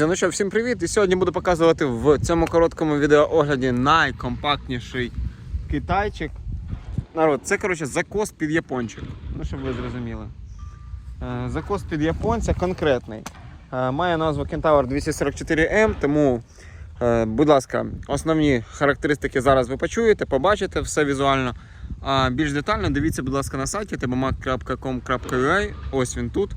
Друзі, ну що, всім привіт! І сьогодні буду показувати в цьому короткому відеоогляді найкомпактніший китайчик. Народ, це коротше закос під япончик. Ну, щоб ви зрозуміли. Е, Закос під японця конкретний. Е, Має назву Kentaur 244M, тому, е, будь ласка, основні характеристики зараз ви почуєте, побачите все візуально. А більш детально дивіться, будь ласка, на сайті tbmac.com.ua. Ось він тут.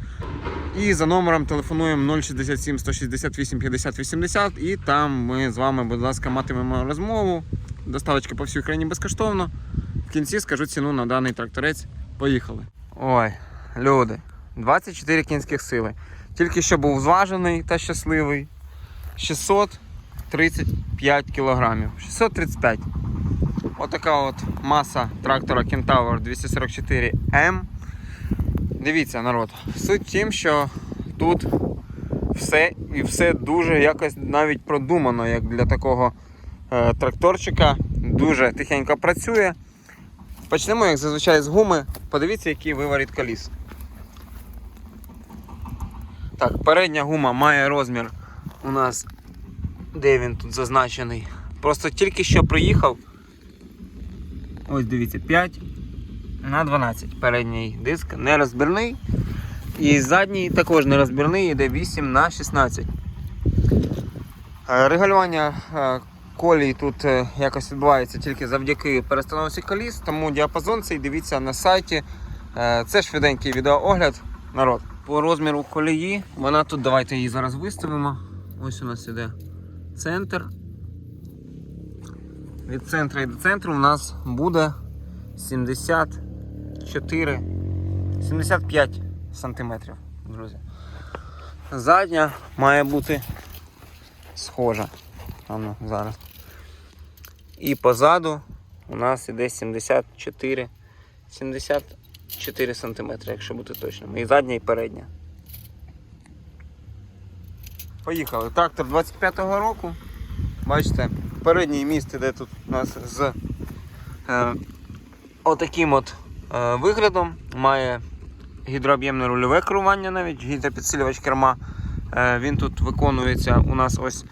І за номером телефонуємо 067 168 50 80 і там ми з вами, будь ласка, матимемо розмову. Доставочка по всій Україні безкоштовно. В кінці скажу ціну на даний тракторець. Поїхали. Ой, люди, 24 кінських сили. Тільки що був зважений та щасливий. 635 кілограмів. 635. Отака от маса трактора Kentaur 244M. Дивіться, народ. Суть в тім, що тут все і все дуже якось навіть продумано, як для такого е, тракторчика. Дуже тихенько працює. Почнемо, як зазвичай, з гуми. Подивіться, який виворіт коліс. Так, передня гума має розмір у нас. Де він тут зазначений? Просто тільки що приїхав. Ось дивіться, 5 на 12. Передній диск нерозбірний. І задній також нерозбірний, йде 8 на 16. Е, Регулювання е, колій тут е, якось відбувається тільки завдяки перестановці коліс, тому діапазон цей дивіться на сайті. Це швиденький відеоогляд. Народ. По розміру колії, вона тут, давайте її зараз виставимо. Ось у нас іде центр. Від центру до центру у нас буде 74 75 сантиметрів, друзі. Задня має бути схожа. А ну, зараз. І позаду у нас іде 74 74 сантиметри, якщо бути точним. І задня, і передня. Поїхали. Трактор 25-го року. Бачите, передній міст іде тут у нас з е, отаким от е, виглядом. Має гідрооб'ємне рульове керування навіть, гідропідсилювач керма. Е, він тут виконується у нас ось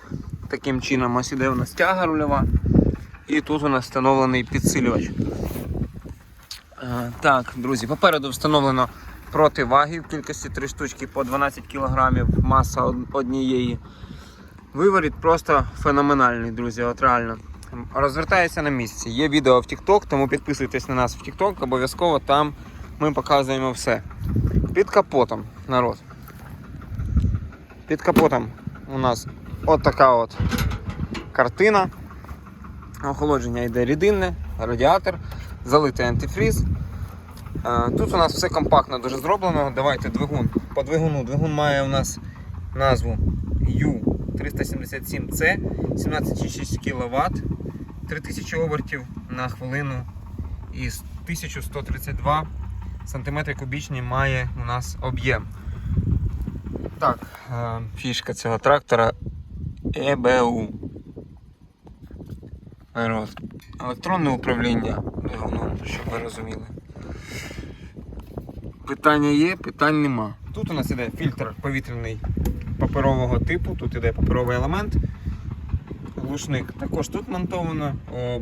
таким чином. Ось іде у нас тяга рульова. І тут у нас встановлений підсилювач. Е, так, друзі, попереду встановлено противаги в кількості 3 штучки по 12 кг, маса однієї. Виворіт просто феноменальний, друзі, от реально. Розвертається на місці. Є відео в TikTok, тому підписуйтесь на нас в TikTok, обов'язково там ми показуємо все. Під капотом, народ. Під капотом у нас от така от картина. Охолодження йде рідинне, радіатор, залитий антифріз. Е, Тут у нас все компактно дуже зроблено. Давайте двигун. По двигуну. Двигун має у нас назву U377C, 17,6 кВт, 3000 обертів на хвилину і 1132 см кубічні має у нас об'єм. Так, е, фішка цього трактора. Народ. Електронне управління щоб ви розуміли. Питання є, питань нема. Тут у нас іде фільтр повітряний паперового типу, тут іде паперовий елемент. Глушник також тут монтовано,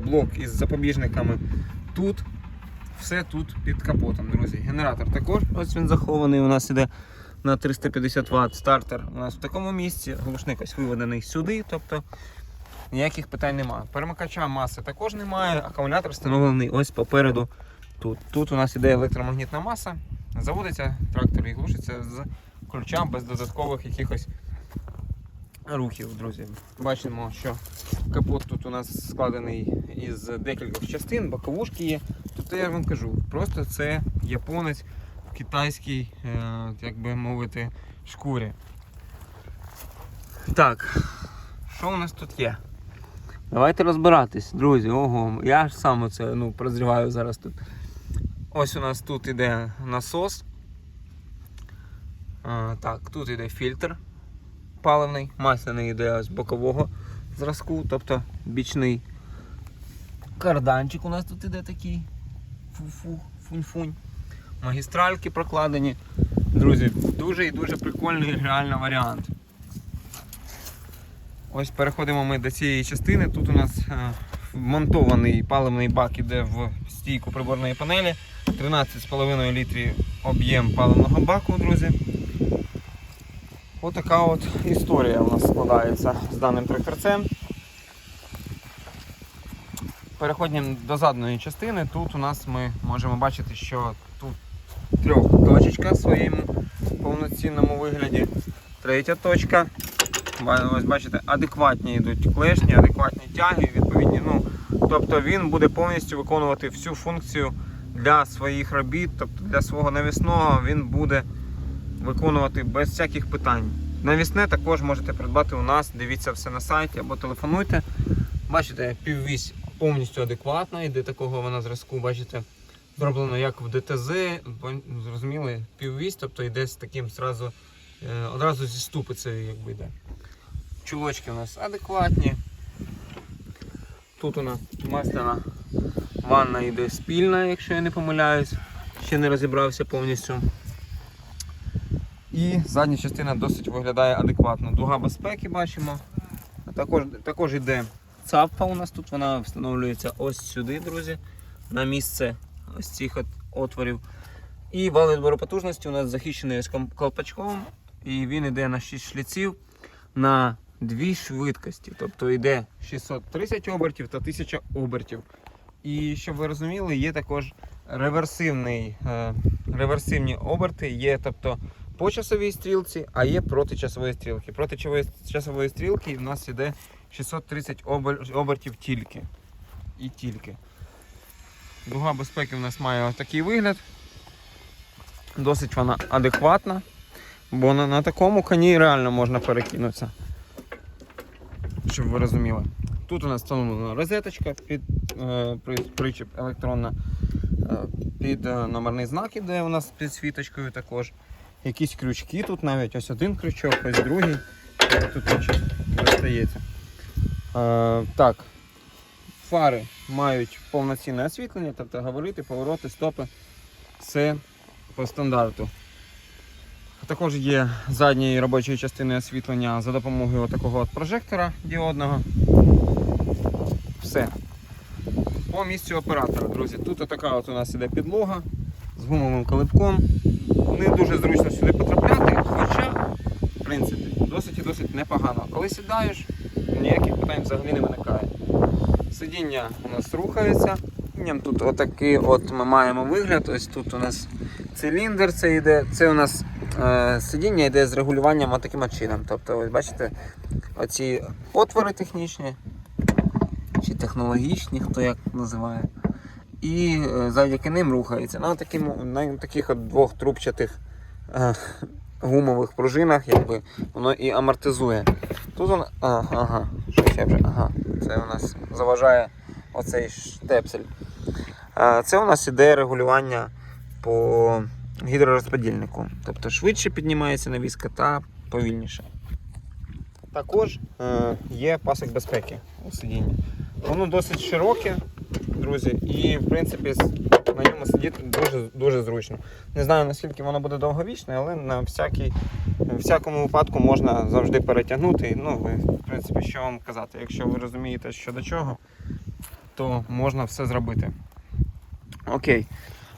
блок із запобіжниками тут. Все тут під капотом, друзі. Генератор також, ось він захований, у нас іде на 350 Вт стартер. У нас в такому місці, глушник ось виведений сюди, тобто ніяких питань немає. Перемикача маси також немає, акумулятор встановлений ось попереду тут. Тут у нас іде електромагнітна маса, заводиться трактор і глушиться з ключа без додаткових якихось рухів, друзі. Бачимо, що капот тут у нас складений із декількох частин, боковушки є. Тобто я вам кажу, просто це японець в китайській, е, як би мовити, шкурі. Так, що у нас тут є? Давайте розбиратись, друзі. Ого, я ж сам це ну, прозріваю зараз тут. Ось у нас тут іде насос. Так, тут іде фільтр паливний, масляний йде з бокового зразку, тобто бічний карданчик у нас тут іде такий. Фу-фу, фунь-фунь. Магістральки прокладені. Друзі, дуже і дуже прикольний реально варіант. Ось переходимо ми до цієї частини. Тут у нас е, вмонтований паливний бак іде в стійку приборної панелі. 13,5 літрів об'єм паливного баку, друзі. Отака от історія у нас складається з даним тракторцем. Переходимо до задної частини. Тут у нас ми можемо бачити, що тут трьох точечка в своєму повноцінному вигляді. Третя точка. Ось бачите, адекватні йдуть клешні, адекватні тяги, відповідні. Ну, тобто він буде повністю виконувати всю функцію для своїх робіт, тобто для свого навісного він буде виконувати без всяких питань. Навісне також можете придбати у нас, дивіться все на сайті або телефонуйте. Бачите, піввісь повністю адекватна, йде такого вона зразку, бачите, зроблено як в ДТЗ, пон- зрозуміли, піввісь, тобто йде з таким зразу, е, одразу зі ступицею якби йде. Чулочки у нас адекватні. Тут у нас масляна ванна йде спільна, якщо я не помиляюсь. Ще не розібрався повністю. І задня частина досить виглядає адекватно. Дуга безпеки бачимо. Також, також йде цапфа у нас тут, вона встановлюється ось сюди, друзі, на місце ось цих от отворів. І вал відбору потужності у нас захищений ком- колпачком, і він йде на 6 шліців на дві швидкості. Тобто йде 630 обертів та 1000 обертів. І щоб ви розуміли, є також реверсивний, е, реверсивні оберти, є тобто по часовій стрілці, а є проти часової стрілки. Проти часової- стрілки в нас іде 630 обертів тільки. І тільки. Дуга безпеки в нас має такий вигляд. Досить вона адекватна, бо на, на такому коні реально можна перекинутися. Щоб ви розуміли. Тут у нас встановлена розеточка під е, причіп електронна е, під е, номерний знак іде у нас з підсвіточкою також. Якісь крючки тут навіть ось один крючок, ось другий. Тут достається. Е, так. Фари мають повноцінне освітлення, тобто говорити, повороти, стопи. Все по стандарту. Також є задньої робочої частини освітлення за допомогою такого прожектора діодного. Все. По місцю оператора, друзі. Тут така от у нас іде підлога з гумовим колибком. Не дуже зручно сюди потрапляти, хоча, в принципі, досить і досить непогано. Коли сідаєш, ніяких питань взагалі не виникає. Сидіння у нас рухається. Тут отакий от ми маємо вигляд. Ось тут у нас циліндр це йде. Це у нас е, сидіння йде з регулюванням отаким от чином. Тобто, ось бачите, оці отвори технічні чи технологічні, хто як називає. І е, завдяки ним рухається. На, таким, на таких от двох трубчатих е, гумових пружинах якби, воно і амортизує. Тут воно. А, ага, щось я вже. Ага, це у нас заважає оцей штепсель. Це у нас іде регулювання по гідророзподільнику. Тобто швидше піднімається навіска та повільніше. Також е, є пасок безпеки у сидінні. Воно досить широке, друзі, і в принципі на ньому сидіти дуже, дуже зручно. Не знаю наскільки воно буде довговічне, але на всякий, всякому випадку можна завжди перетягнути. Ну, ви, в принципі, що вам казати, якщо ви розумієте, що до чого, то можна все зробити. Окей.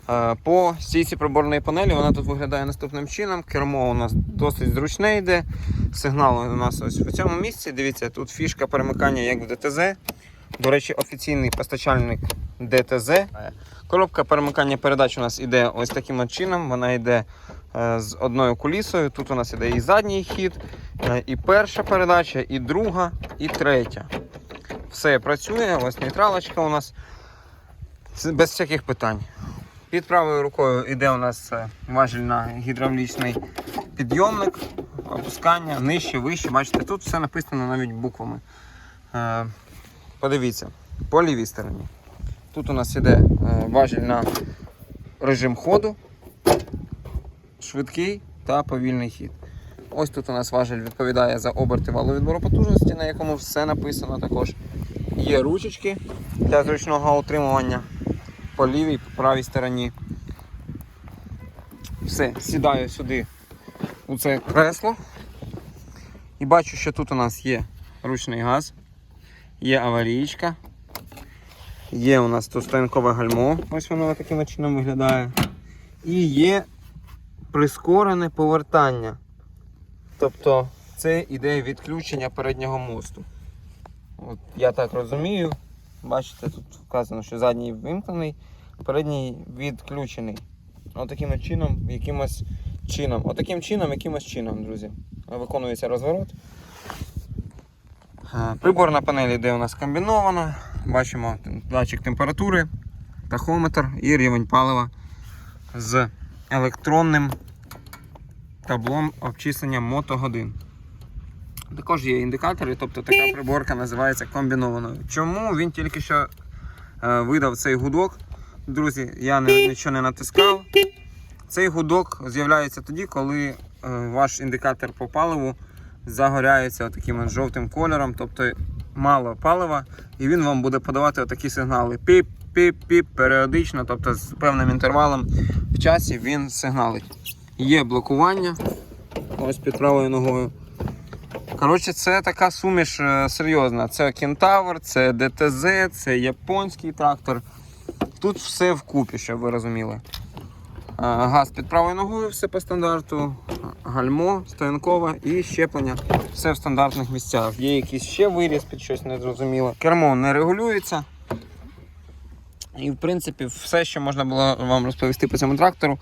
Е, По стійці приборної панелі вона тут виглядає наступним чином. Кермо у нас досить зручне йде. Сигнал у нас ось в цьому місці. Дивіться, тут фішка перемикання як в ДТЗ. До речі, офіційний постачальник ДТЗ. Коробка перемикання передач у нас іде ось таким чином. Вона йде е, з одною кулісою. Тут у нас іде і задній хід, е, і перша передача, і друга, і третя. Все працює, ось нейтралочка у нас. Без всяких питань. Під правою рукою йде у нас е, важільно-гідравлічний підйомник, опускання, нижче, вище. Бачите, тут все написано навіть буквами. Подивіться, по лівій стороні. Тут у нас іде е, важіль на режим ходу, швидкий та повільний хід. Ось тут у нас важіль відповідає за оберти валу відбору потужності, на якому все написано також. Є ручечки для зручного утримування по лівій, по правій стороні. Все, сідаю сюди у це кресло. І бачу, що тут у нас є ручний газ, є аварійка, є у нас стоянкове гальмо, ось воно таким чином виглядає. І є прискорене повертання. Тобто це іде відключення переднього мосту. От я так розумію. Бачите, тут вказано, що задній вимкнений, передній відключений. Отаким чином, якимось чином. Отаким чином, якимось чином, друзі. Виконується розворот. Е, Приборна панель йде у нас комбінована. Бачимо датчик температури, тахометр і рівень палива з електронним таблом обчислення мотогодин. Також є індикатори, тобто така приборка називається комбінованою. Чому він тільки що е, видав цей гудок? Друзі, я нічого не натискав. Цей гудок з'являється тоді, коли е, ваш індикатор по паливу загоряється таким жовтим кольором, тобто мало палива, і він вам буде подавати такі сигнали. Піп-піп-піп періодично, тобто з певним інтервалом в часі він сигналить. Є блокування ось під правою ногою. Коротше, це така суміш е, серйозна. Це Кентавр, це ДТЗ, це японський трактор. Тут все вкупі, щоб ви розуміли. Е, Газ під правою ногою, все по стандарту, гальмо, стоянкове і щеплення. Все в стандартних місцях. Є якийсь ще виріз під щось незрозуміле. Кермо не регулюється. І в принципі все, що можна було вам розповісти по цьому трактору,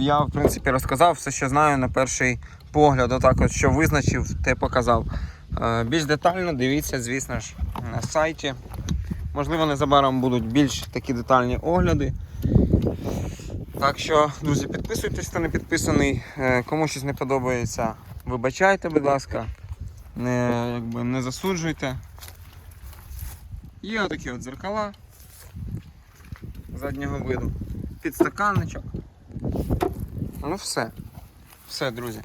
я в принципі розказав все, що знаю на перший погляд. Отак от, що визначив, те показав. Е, Більш детально дивіться, звісно ж, на сайті. Можливо, незабаром будуть більш такі детальні огляди. Так що, друзі, підписуйтесь, хто не підписаний. Е, Кому щось не подобається, вибачайте, будь ласка. Не, якби, не засуджуйте. Є отакі от зеркала заднього виду. Підстаканничок. Ну все. Все, друзі.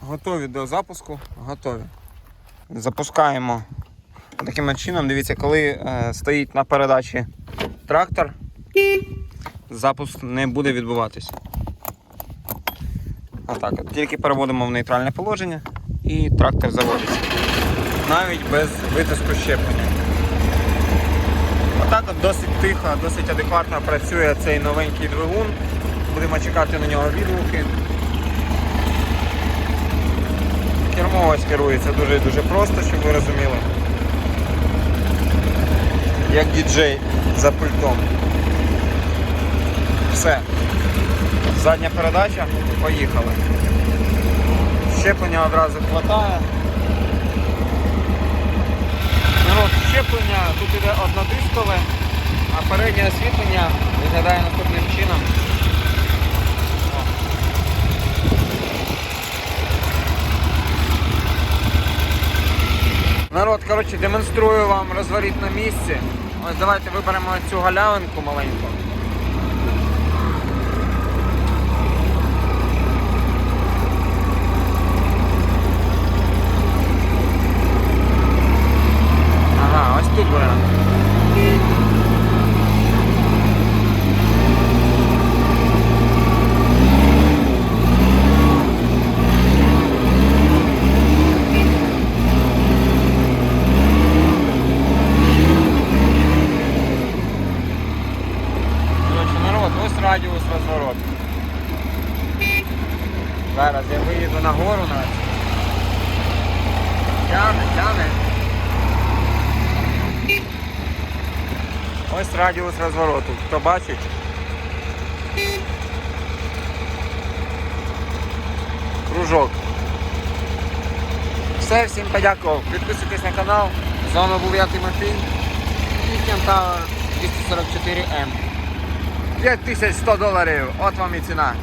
Готові до запуску, готові. Запускаємо таким чином. Дивіться, коли е, стоїть на передачі трактор, запуск не буде відбуватись. Отак от. Тільки переводимо в нейтральне положення і трактор заводиться. Навіть без витиску щеплення. Отак от досить тихо, досить адекватно працює цей новенький двигун. Будемо чекати на нього відгуки. Кермо ось керується дуже дуже просто, щоб ви розуміли. Як діджей за пультом. Все. Задня передача, поїхали. Щеплення одразу хватає. Народ, щеплення тут іде однодискове, а переднє освітлення виглядає наступним чином. Народ, коротше, демонструю вам розворіт на місці. Ось давайте виберемо цю галявинку маленьку. Ага, ось тут буде. Коротше, народ, ось радіус розвороту. Зараз я виїду на гору навіть. Тяне, тяне. Ось радіус розвороту. Хто бачить? Кружок. Все, всім подякував. Підписуйтесь на канал. З вами був я Тимофій. І Кентавр 244М. 5100 доларів. От вам і ціна.